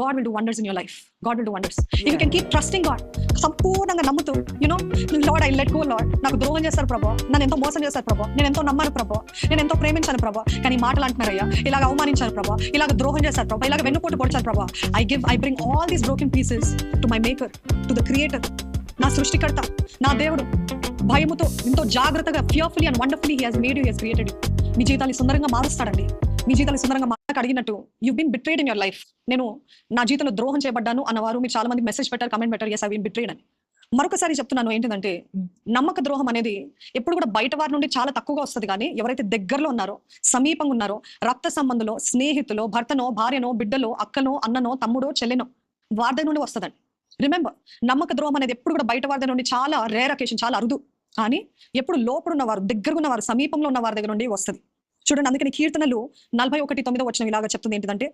God will do wonders in your life God will do wonders you can keep trusting God సంపూర్ణంగా నమ్ముతూ you know Lord I let go Lord నాకు ద్రోహం చేస్తారు ప్రభా. నన్ను ఎంతో మోసం చేస్తారు ప్రభా. నేను ఎంతో నమ్మాను ప్రభా. నేను ఎంతో ప్రేమించాను ప్రభా. కానీ మాటలు అంటున్నారయ్యా ఇలాగ అవమానించారు ప్రభా. ఇలాగ ద్రోహం చేస్తారు ప్రభా. ఇలాగ వెన్నుపోటు పొడిచారు ప్రభా. I give I bring all these broken pieces to my maker to the creator నా సృష్టికర్త నా దేవుడు భయముతో ఎంతో జాగ్రత్తగా fearfully and wonderfully he has made you he's created మీ జీవితాన్ని సుందరంగా మారుస్తాడండి. మీ జీవితాన్ని సుందరంగా మాకు అడిగినట్టు you been betrayed in your life నేను నా జీవితంలో ద్రోహం చేయబడ్డాను అన్నవారు మీరు చాలా మంది మెసేజ్ పెట్టారు కమెంట్ పెట్టారు ఎస్ ఐ బీన్ బిట్రేడ్ అని. మరొకసారి చెప్తున్నాను ఏంటంటే నమ్మక ద్రోహం అనేది ఎప్పుడు కూడా బయట వారి నుండి చాలా తక్కువగా వస్తుంది కానీ ఎవరైతే దగ్గరలో ఉన్నారో సమీపంగా ఉన్నారో రక్త సంబంధంలో స్నేహితులో భర్తనో భార్యనో బిడ్డలో అక్కనో అన్ననో తమ్ముడో చెల్లెనో వారి దగ్గర నుండి వస్తుందండి. రిమెంబర్ నమ్మక ద్రోహం అనేది ఎప్పుడు కూడా బయట వారి దగ్గర నుండి చాలా రేర్ అకేషన్ చాలా అరుదు. కానీ ఎప్పుడు లోపల ఉన్నవారు దగ్గర ఉన్నవారు సమీపంలో ఉన్న వారి దగ్గర నుండి వస్తుంది. చూడండి అందుకని కీర్తనలు నలభై ఒకటి తొమ్మిదో వచ్చిన ఇలాగా చెప్తుంది ఏంటంటే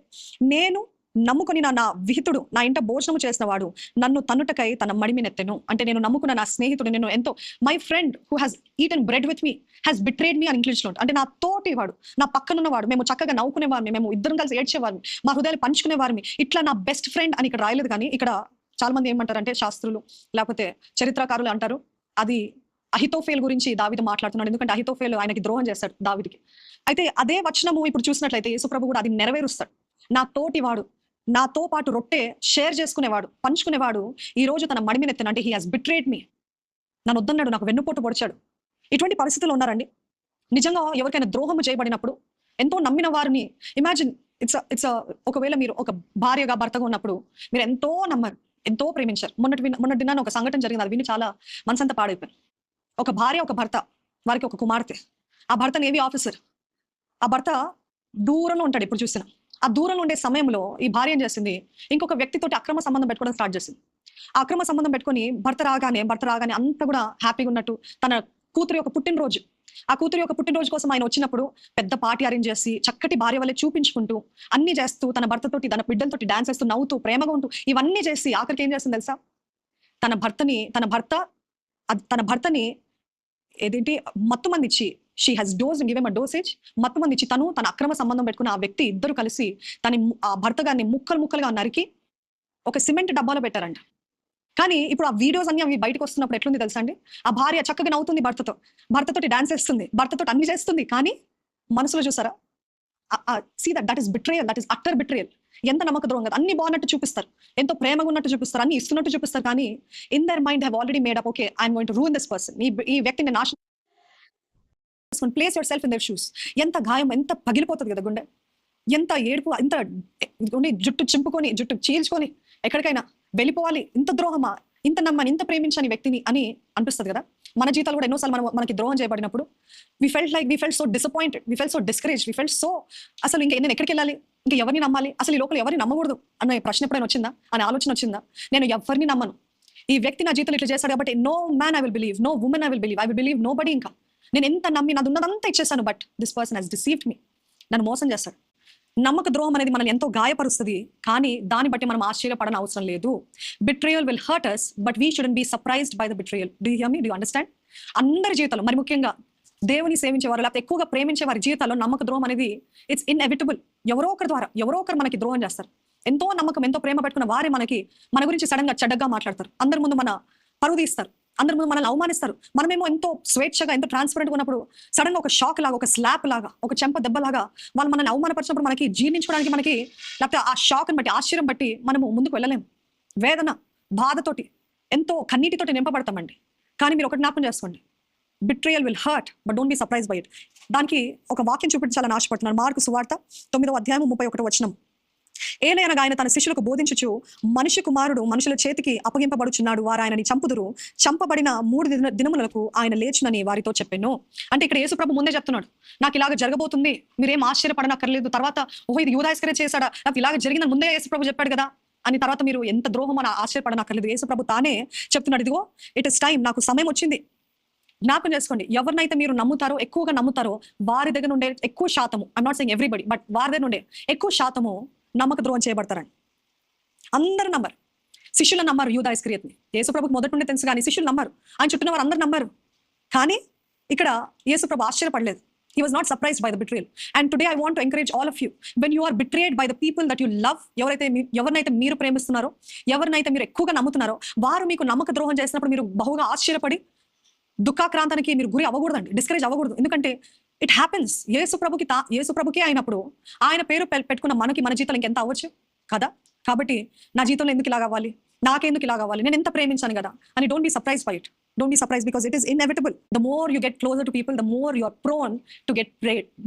నేను నమ్ముకుని నా నా విహితుడు నా ఇంట భోజనము చేసిన వాడు నన్ను తన్నుటకై తన మడిమి నెత్తెను. అంటే నేను నమ్ముకున్న నా స్నేహితుడు నేను ఎంతో my friend who has eaten bread with me has betrayed me అని ఇంగ్లీష్లో అంటే నా తోటి వాడు నా పక్కనున్నవాడు మేము చక్కగా నవ్వుకునేవారిని మేము ఇద్దరం కలిసి ఏడ్చేవారిని మా హృదయాలు పంచుకునేవారిని. ఇట్లా నా బెస్ట్ ఫ్రెండ్ అని ఇక్కడ రాయలేదు కానీ ఇక్కడ చాలా మంది ఏమంటారంటే శాస్త్రులు లేకపోతే చరిత్రకారులు అంటారు అది అహితోఫేల్ గురించి దావిది మాట్లాడుతున్నాడు. ఎందుకంటే అహితోఫేల్ ఆయనకి ద్రోహం చేస్తాడు దావిదికి. అయితే అదే వచనము ఇప్పుడు చూసినట్లయితే యేసుప్రభు కూడా అది నెరవేరుస్తాడు. నా తోటి వాడు నాతో పాటు రొట్టె షేర్ చేసుకునేవాడు పంచుకునేవాడు ఈ రోజు తన మడిమినెత్తిన అంటే హీ హాస్ బిట్రేట్ మీ నన్ను వద్దన్నాడు నాకు వెన్నుపోటు పొడిచాడు. ఇటువంటి పరిస్థితులు ఉన్నారండి. నిజంగా ఎవరికైనా ద్రోహము చేయబడినప్పుడు ఎంతో నమ్మిన వారిని ఇమాజిన్ ఇట్స్ ఇట్స్ ఒకవేళ మీరు ఒక భార్యగా భర్తగా ఉన్నప్పుడు మీరు ఎంతో నమ్మరు ఎంతో ప్రేమించారు. మొన్నటి మొన్నటి దినాన ఒక సంఘటన జరిగింది అది విని చాలా మనసంతా పాడైపోయాను. ఒక భార్య ఒక భర్త వారికి ఒక కుమార్తె. ఆ భర్త నేవీ ఆఫీసర్ ఆ భర్త దూరంలో ఉంటాడు ఇప్పుడు చూసిన ఆ దూరంలో ఉండే సమయంలో ఈ భార్య ఏం చేసింది ఇంకొక వ్యక్తితోటి అక్రమ సంబంధం పెట్టుకోవడం స్టార్ట్ చేసింది ఆ అక్రమ సంబంధం పెట్టుకొని భర్త రాగానే భర్త రాగానే అంతా కూడా హ్యాపీగా ఉన్నట్టు తన కూతురు యొక్క పుట్టినరోజు. ఆ కూతురు యొక్క పుట్టినరోజు కోసం ఆయన వచ్చినప్పుడు పెద్ద పార్టీ అరేంజ్ చేసి చక్కటి భార్య వల్లే చూపించుకుంటూ అన్ని చేస్తూ తన భర్తతోటి తన బిడ్డలతోటి డాన్స్ చేస్తూ నవ్వుతూ ప్రేమగా ఉంటూ ఇవన్నీ చేసి ఆఖరికి ఏం చేస్తుంది తెలుసా? తన భర్తని తన భర్త తన భర్తని ఏదంటే? మొత్తం మంది ఇచ్చి she has dose given a dosage మత్తు మంది ఇచ్చి తను తన అక్రమ సంబంధం పెట్టుకున్న ఆ వ్యక్తి ఇద్దరు కలిసి తన ఆ భర్త గారిని ముక్కలు ముక్కలుగా నరికి ఒక సిమెంట్ డబ్బాలో పెట్టారంట. కానీ ఇప్పుడు ఆ వీడియోస్ అన్ని అవి బయటకు వస్తున్నప్పుడు ఎట్లుంది తెలుసా అండి? ఆ భార్య చక్కగా నవ్వుతుంది భర్తతో. భర్తతోటి డాన్స్ చేస్తుంది భర్తతో అన్ని చేస్తుంది. కానీ మనసులో చూసారా? See that that is betrayal that is utter betrayal ఎంత నమ్మక ద్రోహం కదా. అన్ని బాగున్నట్టు చూపిస్తారు. ఎంతో ప్రేమగా ఉన్నట్టు చూపిస్తారు. అన్ని ఇస్తున్నట్టు చూపిస్తారు. కానీ in their mind have already made up okay I'm going to ruin this person ఈ ఈ వ్యక్తిని నాశనం place yourself in their shoes ఎంత గాయం ఎంత పగిలిపోతుంది కదా గుండె. ఎంత ఏడుపు ఎంత జుట్టు చింపుకొని జుట్టు చీల్చుకొని ఎక్కడికైనా వెళ్ళిపోవాలి. ఇంత ద్రోహమా? ఇంత నమ్మని ఇంత ప్రేమించని వ్యక్తిని అని అనిపిస్తుంది కదా. మన జీవితాలు కూడా ఎన్నోసార్లు మనం మనకి ద్రోహం చేయబడినప్పుడు we felt like we felt so disappointed we felt so discourage we felt so అసలు ఇంకా నేను ఎక్కడికి వెళ్ళాలి? ఇంకా ఎవరిని నమ్మాలి? అసలు ఈ లోపల ఎవరిని నమ్మకూడదు? అన్న ప్రశ్న ఎప్పుడైనా వచ్చిందా? అనే ఆలోచన వచ్చిందా? నేను ఎవరిని నమ్మను? ఈ వ్యక్తి నా జీవితంలో ఇట్లా చేస్తాడు కాబట్టి no man I will believe no women I will believe I will believe nobody ఇంకా. నేను ఎంత నమ్మి నాది ఉన్నదంతా ఇచ్చేసాను but this person he's deceived me నన్ను మోసం చేస్తాడు. నమ్మక ద్రోహం అనేది మనల్ని ఎంతో గాయపరుస్తుంది కానీ దాన్ని బట్టి మనం ఆశ్చర్యపడన అవసరం లేదు. Betrayal will hurt us but we shouldn't be surprised by the betrayal do hear me do understand అందరి జీవితంలో మరి ముఖ్యంగా దేవుని సేవించేవారు లేకపోతే ఎక్కువగా ప్రేమించే వారి జీవితాల్లో నమ్మక ద్రోహం అనేది ఇట్స్ ఇన్ఎవిటబుల్ ఎవరో ఒకరి ద్వారా ఎవరో ఒకరు మనకి ద్రోహం చేస్తారు. ఎంతో నమ్మకం ఎంతో ప్రేమ పెట్టుకున్న వారే మనకి మన గురించి సడన్గా చెడ్డగా మాట్లాడతారు. అందరి ముందు మన పరువు తీస్తారు. అందరి ముందు మనల్ని అవమానిస్తారు. మనమేమో ఎంతో స్వేచ్ఛగా ఎంతో ట్రాన్స్పరెంట్గా ఉన్నప్పుడు సడన్గా ఒక షాక్ లాగా ఒక స్లాప్ లాగా ఒక చెంప దెబ్బ లాగా వాళ్ళు మనల్ని అవమానపరిచినప్పుడు మనకి జీర్ణించుకోవడానికి మనకి లేకపోతే ఆ షాక్ బట్టి ఆశ్చర్యం బట్టి మనము ముందుకు వెళ్ళలేము వేదన బాధతోటి ఎంతో కన్నీటితోటి నింపబడతామండి. కానీ మీరు ఒకటి జ్ఞాపకం చేసుకోండి. Betrayal will hurt but don't be surprise by it దానికి ఒక వాక్యం చూపించాలని ఆశపడుతున్నాను. మార్కు సువార్త తొమ్మిదో అధ్యాయం ముప్పై ఒకటి వచనం. ఏలైనగా ఆయన తన శిష్యులకు బోధించుచు మనిషి కుమారుడు మనుషుల చేతికి అప్పగింపబడుచున్నాడు. వారు ఆయనని చంపుదురు. చంపబడిన మూడు దిన దినములకు ఆయన లేచునని వారితో చెప్పాను. అంటే ఇక్కడ యేసుప్రభు ముందే చెప్తున్నాడు. నాకు ఇలాగ జరగబోతుంది. మీరేం ఆశ్చర్యపడనక్కర్లేదు. తర్వాత ఓహో ఇది యూదాయస్కరే చేశాడా? నాకు ఇలాగ జరిగిందని ముందే యేసుప్రభు చెప్పాడు కదా? అని తర్వాత మీరు ఎంత ద్రోహం అని ఆశ్చర్యపడనక్కర్లేదు. యేసుప్రభు తానే చెప్తున్నాడు. ఇదిగో ఇట్ ఇస్ టైం నాకు సమయం వచ్చింది. జ్ఞాపకం చేసుకోండి. ఎవరినైతే మీరు నమ్ముతారో ఎక్కువగా నమ్ముతారో వారి దగ్గర నుండే ఎక్కువ శాతము I not saying everybody but వారి దగ్గర నుండే ఎక్కువ శాతము నమ్మక ద్రోహం చేయబడతారండి అందరు నమ్మరు. శిష్యులు నమ్మారు యూదా ఇస్క్రియత్ని. యేసుప్రభుకి మొదటి నుండి తెలుసు కానీ శిష్యులు నమ్మారు. ఆయన చుట్టూ వారు అందరు నమ్మారు. కానీ ఇక్కడ యేసుప్రభు ఆశ్చర్యపడలేదు. He was not surprise by the betrayal. And today I want encourage all of you when you are betrayed by the people that you love ఎవరైతే ఎవరినైతే మీరు ప్రేమిస్తున్నారో ఎవరినైతే మీరు ఎక్కువగా నమ్ముతున్నారో వారు మీకు నమ్మక ద్రోహం చేసినప్పుడు మీరు బహుగా ఆశ్చర్యపడి దుఃఖాక్రాంతానికి మీరు గురి అవ్వకూడదండి. డిస్కరేజ్ అవ్వకూడదు. ఎందుకంటే ఇట్ హ్యాపెన్స్ యేసు ప్రభుకి తా యేసు ప్రభుకే అయినప్పుడు ఆయన పేరు పెట్టుకున్న మనకి మన జీతం ఇంకెంత అవ్వచ్చు? కదా? కాబట్టి నా జీవితంలో ఎందుకు ఇలా కావాలి నాకెందుకు ఇలా కావాలి నేను ఎంత ప్రేమించాను కదా? అని don't be surprised by it don't be surprised because it is inevitable the more you get closer to people the more you're prone to get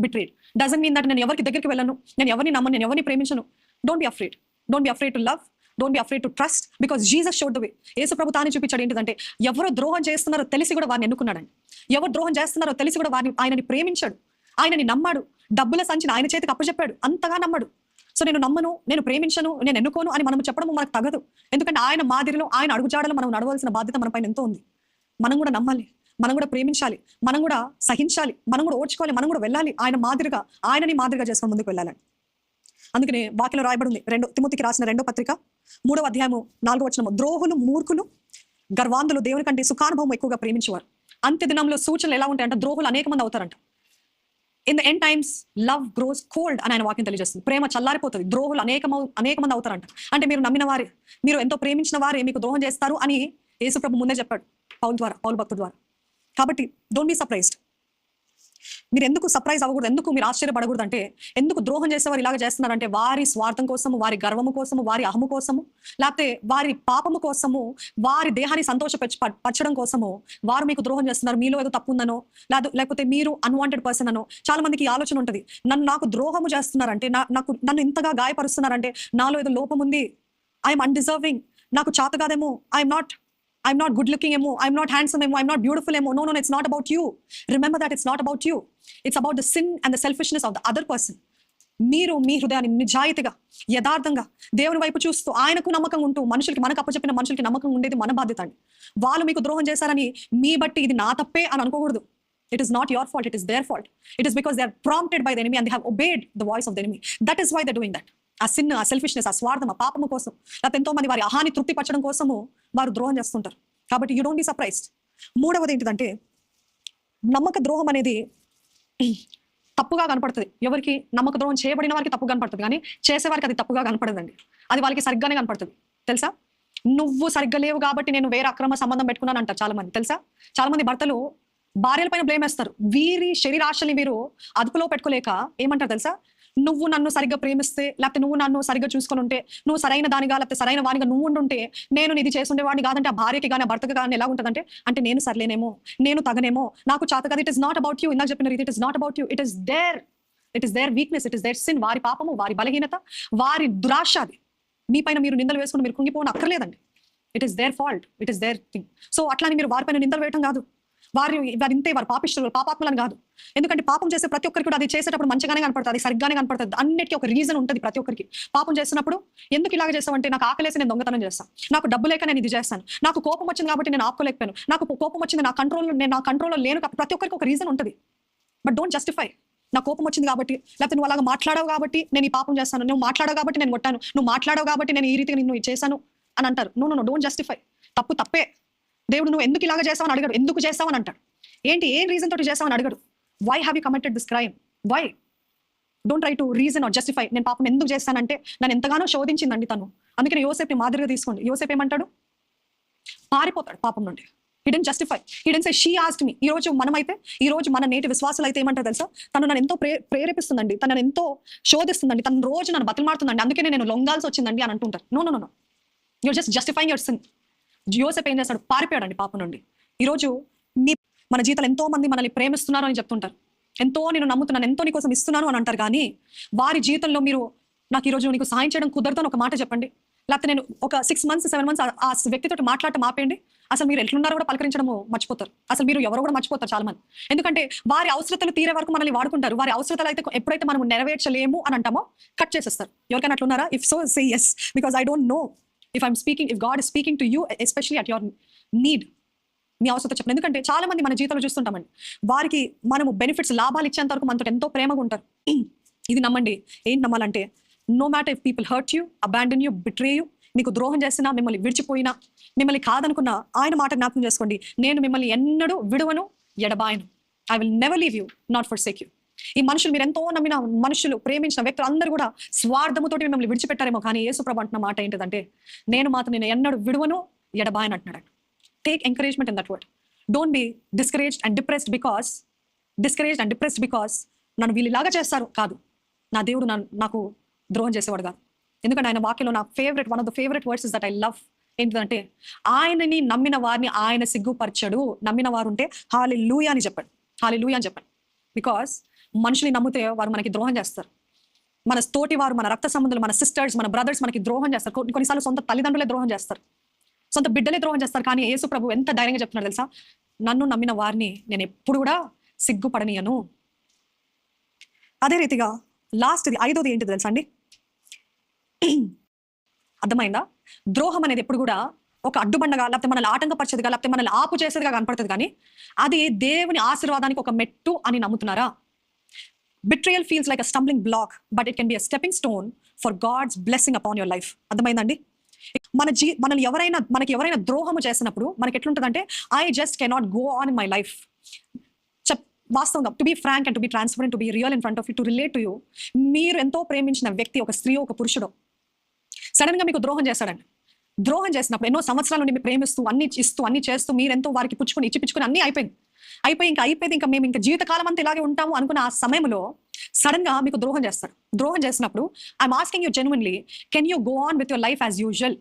betrayed doesn't mean that నేను ఎవరికి దగ్గరికి వెళ్ళను నేను ఎవరిని నమ్మను నేను ఎవరిని ప్రేమించను. Don't be afraid don't be afraid to love don't be afraid to trust because Jesus showed the way Yesu ప్రభు తానే చూపించాడు ఏంటంటే ఎవరు ద్రోహం చేస్తున్నారో తెలిసి కూడా వారిని ఎన్నుకున్నాడండి. ఎవరు ద్రోహం చేస్తున్నారో తెలిసి కూడా వారిని ఆయనని ప్రేమించాడు. ఆయనని నమ్మాడు. డబ్బుల సంచిని ఆయన చేతికి అప్పచెప్పాడు. అంతగా నమ్మాడు. సో నేను నమ్మను నేను ప్రేమించను నేను ఎన్నుకోను అని మనం చెప్పడం మనకు తగదు. ఎందుకంటే ఆయన మాదిరిలో ఆయన అడుగుజాడలో మనం నడవలసిన బాధ్యత మన పైన ఎంతో ఉంది. మనం కూడా నమ్మాలి. మనం కూడా ప్రేమించాలి. మనం కూడా సహించాలి. మనం కూడా ఓడ్చుకోవాలి మనం కూడా వెళ్ళాలి. ఆయన మాదిరిగా ఆయనని మాదిరిగా చేసుకొని ముందుకు వెళ్ళాలి అందుకనే వాక్యలో రాయబడి ఉంది రెండో తిమోతికి రాసిన రెండో పత్రిక మూడవ అధ్యాయము నాలుగో వచనము. ద్రోహులు మూర్ఖులు గర్వాంధులు దేవుని కంటే సుఖానుభవం ఎక్కువగా ప్రేమించేవారు. అంత్య దినంలో సూచనలు ఎలా ఉంటాయంటే ద్రోహులు అనేక మంది అవుతారంట. In the end times love grows cold అని ఆయన వాక్యం తెలియజేస్తుంది. ప్రేమ చల్లారిపోతుంది. ద్రోహులు అనేక అనేక మంది అవుతారంట. అంటే మీరు నమ్మిన వారే మీరు ఎంతో ప్రేమించిన వారే మీకు ద్రోహం చేస్తారు అని యేసుప్రభు ముందే చెప్పాడు. పౌల్ ద్వారా పౌల్ భక్తు ద్వారా. కాబట్టి డోంట్ బీ సర్ప్రైజ్డ్ మీరు ఎందుకు సర్ప్రైజ్ అవ్వకూడదు? ఎందుకు మీరు ఆశ్చర్యపడకూడదు అంటే ఎందుకు ద్రోహం చేసేవారు ఇలాగ చేస్తున్నారంటే వారి స్వార్థం కోసము వారి గర్వము కోసము వారి అహము కోసము లేకపోతే వారి పాపము కోసము వారి దేహాన్ని సంతోషపరచ పరచడం కోసము వారు మీకు ద్రోహం చేస్తున్నారు మీలో ఏదో తప్పు ఉందనో లేకపోతే మీరు అన్వాంటెడ్ పర్సన్ అనో చాలా మందికి ఈ ఆలోచన ఉంటుంది. నన్ను నాకు ద్రోహము చేస్తున్నారంటే నా నాకు నన్ను ఇంతగా గాయపరుస్తున్నారంటే నాలో ఏదో లోపం ఉంది ఐఎమ్ అన్డిజర్వింగ్ నాకు చేత కాదేమో I'm not I'm not good looking emo. I'm not handsome emo. I'm not beautiful emo. No, no, no, it's not about you. Remember that it's not about you. It's about the sin and the selfishness of the other person. మీరు మీ హృదయాన్ని నిజాయితీగా యథార్థంగా దేవుని వైపు చూస్తూ ఆయనకు నమ్మకం ఉంటూ మనుషులకి మనకు అప్పచెప్పిన మనుషులకి నమ్మకం ఉండేది మన బాధ్యత అండి వాళ్ళు మీకు ద్రోహం చేశారని మీ బట్టి ఇది నా తప్పే అని అనుకోకూడదు it is not your fault it is their fault it is because they are prompted by the enemy and they have obeyed the voice of the enemy that is why the doing that ఆ sin ఆ selfishness ఆ స్వార్థం ఆ పాపము కోసం. లేకపోతే ఎంతో మంది వారి అహాన్ని తృప్తిపరచడం కోసము వారు ద్రోహం చేస్తుంటారు. కాబట్టి యూ డోంట్ బి సర్ప్రైజ్డ్ మూడవది ఏంటిదంటే నమ్మక ద్రోహం అనేది తప్పుగా కనపడుతుంది. ఎవరికి నమ్మక ద్రోహం చేయబడిన వారికి తప్పుగా కనపడుతుంది. కానీ చేసేవారికి అది తప్పుగా కనపడదండి. అది వాళ్ళకి సరిగ్గానే కనపడుతుంది. తెలుసా? నువ్వు సరిగ్గా లేవు కాబట్టి నేను వేరే అక్రమ సంబంధం పెట్టుకున్నాను అంటారు చాలా మంది తెలుసా? చాలా మంది భర్తలు భార్యల పైన బ్లేమ్ వేస్తారు. వీరి శరీరాశల్ని వీరు అదుపులో పెట్టుకోలేక ఏమంటారు తెలుసా? నువ్వు నన్ను సరిగ్గా ప్రేమిస్తే లేకపోతే నువ్వు నన్ను సరిగ్గా చూసుకొని ఉంటే నువ్వు సరైన దానిగా లేకపోతే సరైన వానిగా నువ్వు ఉండుంటే నేను ఇది చేసుండే వాడిని కాదంటే ఆ భార్యకి కానీ ఆ భర్తకి కానీ ఎలా ఉంటుందంటే అంటే నేను సర్లేనేమో నేను తగనేమో నాకు చేత కదా it is not about you ఇందాక చెప్పిన రీతి it is not about you it is their it is their weakness it is their sin వారి పాపము వారి బలహీనత వారి దురాశ అది. మీ పైన మీరు నిందలు వేసుకుని మీరు కుంగిపోవడం అక్కర్లేదండి it is their fault it is their thing so అట్లా మీరు వారిపైన నిందలు వేయటం కాదు. వారి వారి ఇంతే వారు పాపిస్తున్నారు పాపాత్మలను కాదు. ఎందుకంటే పాపం చేసే ప్రతి ఒక్కరికి కూడా అది చేసేటప్పుడు మంచిగానే కనపడుతుంది సరిగ్గానే కనపడుతుంది. అన్నిటికీ ఒక రీజన్ ఉంటుంది ప్రతి ఒక్కరికి. పాపం చేసినప్పుడు ఎందుకు ఇలాగ చేస్తామంటే నాకు ఆకలేసి నేను దొంగతనం చేస్తాను నాకు డబ్బు లేక నేను ఇది చేస్తాను. నాకు కోపం వచ్చింది కాబట్టి నేను ఆపుకోలేకపోయాను. నాకు కోపం వచ్చింది నా కంట్రోల్లో నేను నా కంట్రోల్లో లేను ప్రతి ఒక్కరికి ఒక రీజన్ ఉంటుంది. బట్ డోంట్ జస్టిఫై నా కోపం వచ్చింది కాబట్టి లేకపోతే నువ్వు అలాగా మాట్లాడావు కాబట్టి నేను ఈ పాపం చేస్తాను. నువ్వు మాట్లాడావు కాబట్టి నేను కొట్టాను. నువ్వు మాట్లాడావు కాబట్టి నేను ఈ రీతిగా నిన్ను చేశాను అని అంటారు. నో నో డోంట్ జస్టిఫై తప్పు తప్పే. దేవుడు నువ్వు ఎందుకు ఇలాగ చేస్తావని అడగడు. ఎందుకు చేస్తావని అంటాడు. ఏంటి? ఏం రీజన్ తోటి చేస్తావని అడగడు. Why have you committed this crime why don't try to reason or justify నేను పాపం ఎందుకు చేస్తానంటే నన్ను ఎంతగానో శోధించిందండి తను. అందుకని యోసేపుని మాదిరిగా తీసుకోండి. యోసేపు ఏమంటాడు? పారిపోతాడు పాపం నుండి. Hidden justify hidden say she asked me ఈ రోజు మనమైతే ఈ రోజు మన నేటి విశ్వాసాలు అయితే ఏమంటారు తెలుసా? తను నన్ను ఎంతో ప్రే ప్రేరేపిస్తుందండి. తనను ఎంతో శోధిస్తుందండి. తను రోజు నన్ను బతిమాడుతుందండి. అందుకే నేను లొంగాల్సి వచ్చిందండి అని అంటుంటారు. No no no you're just justifying your sin Joseph ఏం చేస్తాడు? పారిపోయాడండి పాప నుండి. ఈరోజు మీ మన జీతాలు ఎంతో మంది మనల్ని ప్రేమిస్తున్నారు అని చెప్తుంటారు. ఎంతో నేను నమ్ముతున్నాను ఎంతో నీకోసం ఇస్తున్నాను అని అంటారు కానీ వారి జీవితంలో మీరు నాకు ఈరోజు నీకు సాయం చేయడం కుదరదు ఒక మాట చెప్పండి. లేకపోతే నేను ఒక సిక్స్ మంత్స్ సెవెన్ మంత్స్ ఆ వ్యక్తితో మాట్లాడటం ఆపేయండి. అసలు మీరు ఎట్లున్నారో కూడా పలకరించడము మర్చిపోతారు. అసలు మీరు ఎవరు కూడా మర్చిపోతారు చాలా మంది ఎందుకంటే వారి అవసరతలు తీరే వరకు మనల్ని వాడుకుంటారు. వారి అవసరతలు అయితే ఎప్పుడైతే మనం నెరవేర్చలేము అని అంటామో కట్ చేసేస్తారు. ఎవరికైనా అట్లున్నారా? If so say yes because I don't know if I'm speaking if God speaking to you especially at your need మీ అవసరం చెప్పండి. ఎందుకంటే చాలా మంది మన జీవితంలో చూస్తుంటామండి. వారికి మనము బెనిఫిట్స్ లాభాలు ఇచ్చేంత వరకు మనతో ఎంతో ప్రేమగా ఉంటారు. ఇది నమ్మండి. ఏంటి నమ్మాలంటే no matter if people hurt you abandon you betray you మీకు ద్రోహం చేసినా మిమ్మల్ని విడిచిపోయినా మిమ్మల్ని కాదనుకున్నా ఆయన మాట జ్ఞాపకం చేసుకోండి. నేను మిమ్మల్ని ఎన్నడూ విడువను ఎడబాయను. I will never leave you not forsake ఈ మనుషులు మీరు ఎంతో నమ్మిన మనుషులు ప్రేమించిన వ్యక్తులు అందరూ కూడా స్వార్థముతోటి మిమ్మల్ని విడిచిపెట్టారేమో. కానీ యేసుప్రభు అంటున్న మాట ఏంటిదంటే నేను మాత్రం నేను ఎన్నడూ విడువను ఎడబాయని అంటున్నాడు take encouragement in that word don't be discouraged and depressed because discouraged and depressed because నన్ను వీళ్ళు ఇలాగా చేస్తారు కాదు. నా దేవుడు నన్ను నాకు ద్రోహం చేసేవాడు కాదు. ఎందుకంటే ఆయన వాక్యంలో నా favourite one of the favourite words is that I love ఏంటిదంటే ఆయనని నమ్మిన వారిని ఆయన సిగ్గుపరచడు. నమ్మిన వారు ఉంటే హాలి లూయా అని చెప్పాడు. హాలి లూయా అని చెప్పాడు. బికాస్ మనుషుల్ని నమ్మితే వారు మనకి ద్రోహం చేస్తారు. మన తోటి వారు మన రక్త సంబంధులు మన సిస్టర్స్ మన బ్రదర్స్ మనకి ద్రోహం చేస్తారు. కొన్ని- కొన్నిసార్లు సొంత తల్లిదండ్రులే ద్రోహం చేస్తారు. సొంత బిడ్డలే ద్రోహం చేస్తారు. కానీ యేసు ప్రభు ఎంత ధైర్యంగా చెప్తున్నాడు తెలుసా? నన్ను నమ్మిన వారిని నేను ఎప్పుడు కూడా సిగ్గుపడనీయను. అదే రీతిగా లాస్ట్ ఇది ఐదోది ఏంటిది తెలుసా అండి? అర్థమైందా? ద్రోహం అనేది ఎప్పుడు కూడా ఒక అడ్డుబండగా లేకపోతే మనల్ని ఆటంకపరిచేదిగా లేకపోతే మనల్ని ఆపు చేసేదిగా కనపడుతుంది కానీ అది దేవుని ఆశీర్వాదానికి ఒక మెట్టు అని నమ్ముతున్నారా? Betrayal feels like a stumbling block but it can be a stepping stone for God's blessing upon your life అర్థమైందండి? మన జీ మనల్ని ఎవరైనా మనకి ఎవరైనా ద్రోహము చేసినప్పుడు మనకి ఎట్లుంటుందంటే I just cannot go on in my life చెప్ వాస్తవంగా to be frank and to be transparent to be real in front of you to relate to you మీరు ఎంతో ప్రేమించిన వ్యక్తి ఒక స్త్రీ ఒక పురుషుడు సడన్గా మీకు ద్రోహం చేస్తాడండి ద్రోహం చేసినప్పుడు ఎన్నో సంవత్సరాల నుండి మీరు ప్రేమిస్తూ అన్ని ఇస్తూ అన్ని చేస్తూ మీరెంతో వారికి పుచ్చుకొని ఇచ్చి పుచ్చుకొని అన్ని అయిపోయింది. అయిపోయి ఇంకా అయిపోయింది ఇంకా మేము ఇంకా జీవితకాలం అంతా ఇలాగే ఉంటాము అనుకున్న ఆ సమయంలో సడన్గా మీకు ద్రోహం చేస్తారు. ద్రోహం చేసినప్పుడు I'm asking you genuinely can you go on with your life as usual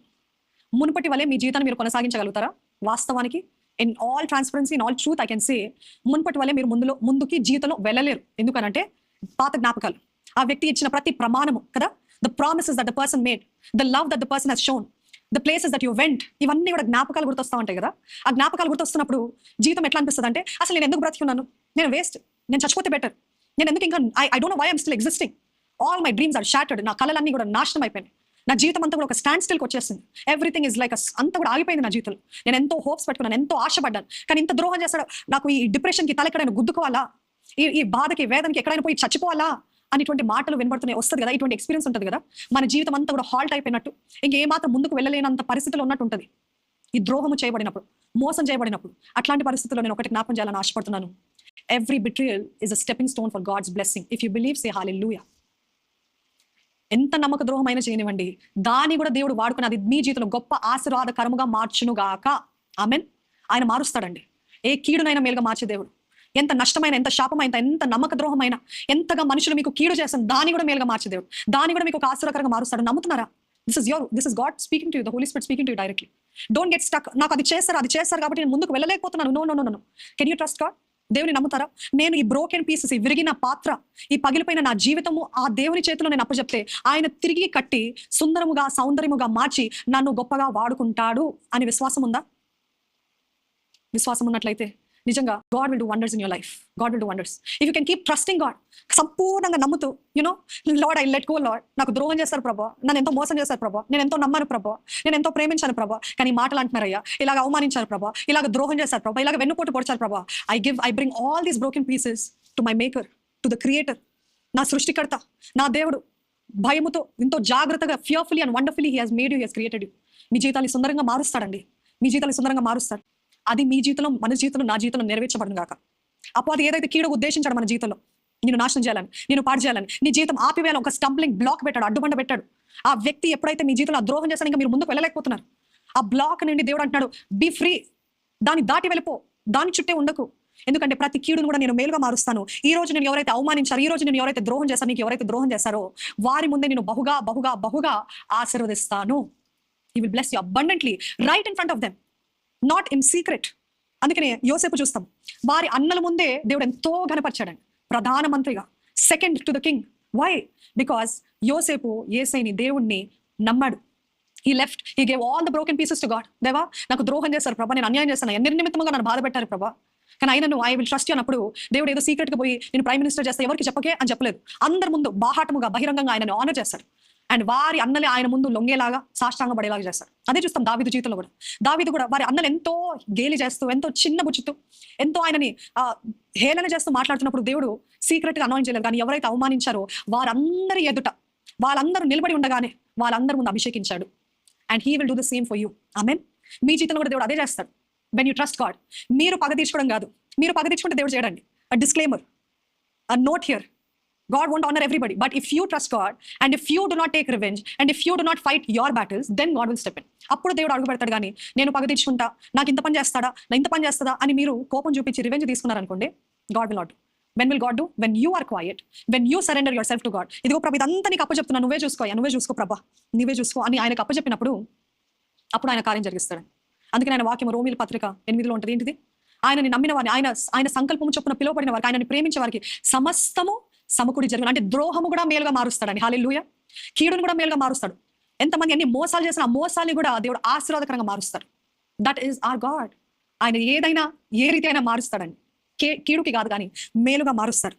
మునుపటి వలె మీ జీవితాన్ని మీరు కొనసాగించగలుగుతారా? వాస్తవానికి in all transparency in all truth I can say మునుపటి వలె మీరు ముందులో ముందుకి జీవితంలో వెళ్ళలేరు. ఎందుకనంటే పాత జ్ఞాపకాలు. ఆ వ్యక్తి ఇచ్చిన ప్రతి ప్రమాణము కదా? The promises that the person made the love that the person he's shown the places that you went ఇవన్నీ కూడా జ్ఞాపకాలు గుర్తొస్తా ఉంటాయి కదా. ఆ జ్ఞాపకాలు గుర్తొస్తున్నప్పుడు జీవితం ఎట్లా అనిపిస్తుంది అంటే అసలు నేను ఎందుకు బ్రతికున్నాను? నేను వేస్ట్ నేను చచ్చిపోతే బెటర్ నేను ఎందుకు ఇంకా I I don't know why I'm still existing all my dreams are shattered నా కళలన్నీ కూడా నాశనం అయిపోయినాయి. నా జీవితం అంతా కూడా ఒక స్టాండ్ స్టిల్కి వచ్చేసింది. ఎవ్రీథింగ్ ఇస్ లైక్ అంతా కూడా ఆగిపోయింది నా జీవితంలో. నేను ఎంతో హోప్స్ పెట్టుకున్నాను ఎంతో ఆశపడ్డాను. కానీ ఇంత ద్రోహం చేస్తాడు నాకు ఈ డిప్రెషన్కి తల ఎక్కడైనా గుద్దుకోవాలా? ఈ ఈ బాధకి వేదనకి ఎక్కడైనా పోయి చచ్చిపోవాలా? అనేటువంటి మాటలు వినబడుతున్నాయి వస్తుంది కదా ఇటువంటి ఎక్స్పీరియన్స్ ఉంటుంది కదా. మన జీవితం అంతా కూడా హాల్ట్ అయిపోయినట్టు. ఇంకేమాత్రం ముందుకు వెళ్ళలేనంత పరిస్థితిలో ఉన్నట్టు ఉంటుంది. ఈ ద్రోహము చేయబడినప్పుడు మోసం చేయబడినప్పుడు అట్లాంటి పరిస్థితుల్లో నేను ఒకటి జ్ఞాపం చేయాలని ఆశపడుతున్నాను. Every betrayal is a stepping stone for God's blessing if you believe say లూయా ఎంత నమ్మక ద్రోహమైన చేయనివ్వండి. దాన్ని కూడా దేవుడు వాడుకుని అది మీ జీవితంలో గొప్ప ఆశీర్వాదకరముగా మార్చునుగాక. ఆమెన్ ఆయన మారుస్తాడండి. ఏ కీడునైనా మేలుగా మార్చే దేవుడు. ఎంత నష్టమైన ఎంత శాపమైన ఎంత నమ్మక ద్రోహమైన ఎంతగా మనుషులు మీకు కీడు చేస్తాను దాన్ని కూడా మేలుగా మార్చే దేవుడు. దాన్ని కూడా మీకు ఒక మారుస్తాడు. నమ్ముతున్నారా? This is your this is God speaking to the Holy Spirit speaking to directly don't get stuck నాకు అది చేస్తారు అది చేస్తారు కాబట్టి నేను ముందుకు వెళ్ళలేకపోతున్నాను. No no no no can you trust God దేవుని నమ్ముతారా? నేను ఈ బ్రోకెన్ పీసెస్ ఈ విరిగిన పాత్ర ఈ పగిలిపోయిన నా జీవితము ఆ దేవుని చేతిలో నేను అప్పచెప్తే ఆయన తిరిగి కట్టి సుందరముగా సౌందర్యముగా మార్చి నన్ను గొప్పగా వాడుకుంటాడు అని విశ్వాసం ఉందా? విశ్వాసం ఉన్నట్లయితే నిజంగా God will do wonders in your life God will do wonders if you can keep trusting God సంపూర్ణంగా నమ్ముతూ you know Lord I let go Lord నాకు ద్రోహం చేస్తారు ప్రభా. నన్ను ఎంతో మోసం చేస్తారు ప్రభా. నేను ఎంతో నమ్మాను ప్రభా. నేను ఎంతో ప్రేమించాను ప్రభా. కానీ మాటలు అంటున్నారయ్యా ఇలాగ అవమానించారు ప్రభా. ఇలాగ ద్రోహం చేస్తారు ప్రభా. ఇలాగ వెన్నుపోటు పొడిచారు ప్రభా. I give I bring all these broken pieces to my maker to the creator నా సృష్టికర్త నా దేవుడు భయముతో ఎంతో జాగ్రత్తగా fearfully and wonderfully he has made you he's created you మీ జీవితాన్ని సుందరంగా మారుస్తాడండి. మీ జీవితాన్ని సుందరంగా మారుస్తాడు. అది మీ జీవితంలో మన జీవితంలో నా జీవితంలో నెరవేర్చబడను కాక అప్పుడు అది ఏదైతే కీడు ఉద్దేశించాడు మన జీవితంలో నేను నాశనం చేయాలని నేను పాడు చేయాలని నీ జీవితం ఆపివేయాలని ఒక స్టంప్లింగ్ బ్లాక్ పెట్టాడు అడ్డుబండ పెట్టాడు. ఆ వ్యక్తి ఎప్పుడైతే మీ జీవితంలో ఆ ద్రోహం చేస్తాను ఇంకా మీరు ముందుకు వెళ్ళలేకపోతున్నారు. ఆ బ్లాక్ నుండి దేవుడు అంటున్నాడు బీ ఫ్రీ దాన్ని దాటి వెళ్ళిపో. దాని చుట్టే ఉండకు. ఎందుకంటే ప్రతి కీడును కూడా నేను మేలుగా మారుస్తాను. ఈ రోజు నేను ఎవరైతే అవమానించారో ఈ రోజు నేను ఎవరైతే ద్రోహం చేస్తాను నీకు ఎవరైతే ద్రోహం చేస్తారో వారి ముందే నేను బహుగా బహుగా బహుగా ఆశీర్వదిస్తాను. He will bless you abundantly right in front of them not in secret అందుకనే యోసేపు చూస్తాం. వారి అన్నల ముందే దేవుడు ఎంతో ఘనపరిచాడండి. ప్రధానమంత్రిగా second to the king why because యోసేపు ఏసైని దేవుణ్ణి నమ్మాడు. He left he gave all the broken pieces to God దేవా నాకు ద్రోహం చేస్తారు ప్రభా. నేను అన్యాయం చేస్తాను ఎన్ని నిమిత్తంగా నన్ను బాధ పెట్టారు ప్రభా. కానీ అయినను ఐ విల్ ట్రస్ట్ అన్నప్పుడు దేవుడు ఏదో సీక్రెట్గా పోయి నేను ప్రైమ్ మినిస్టర్ చేస్తే ఎవరికి చెప్పకే? అని చెప్పలేదు. అందరి ముందు బాహాటముగా బహిరంగంగా ఆయనను ఆనర్ చేస్తాడు అండ్ వారి అన్నలే ఆయన ముందు లొంగేలాగా సాష్టాంగ పడేలాగా చేస్తారు. అదే చూస్తాం దావిదు జీవితంలో కూడా. దావిదు కూడా వారి అన్నలు ఎంతో గేలి చేస్తూ ఎంతో చిన్న బుచ్చుతూ ఎంతో ఆయనని హేళన చేస్తూ మాట్లాడుతున్నప్పుడు దేవుడు సీక్రెట్గా గా చేయలేదు. కానీ ఎవరైతే అవమానించారో వారందరి ఎదుట వాళ్ళందరూ నిలబడి ఉండగానే వాళ్ళందరి ముందు అభిషేకించాడు. And he will do the same for you. Amen. మీ జీవితంలో కూడా దేవుడు అదే చేస్తాడు. వెన్ యూ ట్రస్ట్ గాడ్ మీరు పగ తీర్చుకోవడం కాదు. మీరు పగ తీర్చుకుంటే దేవుడు చేయడండి. Disclaimer a note here. God won't honor everybody. But if you trust God and if you do not take revenge and if you do not fight your battles, then God will step in. అప్పుడు దేవుడు అడుగు పెడతాడు కానీ నేను పగ తీర్చుకుంటా? నాకు ఇంత పని చేస్తాడా? నా ఇంత పని చేస్తుందా అని మీరు కోపం చూపించి revenge తీసుకున్నారనుకోండి God will not when will God do when you are quiet when you surrender yourself to God ఇదిగో ప్రభు ఇదంతా నీకు అప్పచెప్తున్నా. నువ్వే చూసుకో నువ్వే చూసుకో ప్రభా నువ్వే చూసుకో అని ఆయనకు అప్పచెప్పినప్పుడు అప్పుడు ఆయన కార్యం జరిగిస్తాడు. అందుకని ఆయన వాక్యం రోమిల పత్రిక ఎనిమిదిలో ఉంటుంది ఏంటిది? ఆయనని నమ్మిన వారిని ఆయన ఆయన సంకల్పం చొప్పున పిలువబడిన వారికి ఆయనని ప్రేమించే వారికి సమస్తము సమకూడి జరుగును అంటే ద్రోహము కూడా మేలుగా మారుస్తాడని హాలిలుయ కీడును కూడా మేలుగా మారుస్తాడు. ఎంతమంది ఎన్ని మోసాలు చేసిన ఆ కూడా దేవుడు ఆశీర్వాదకరంగా మారుస్తాడు దట్ ఈస్ ఆర్ గాడ్ ఆయన ఏదైనా ఏ రీతి అయినా మారుస్తాడని కే కీడుకి కాదు కానీ మేలుగా మారుస్తాడు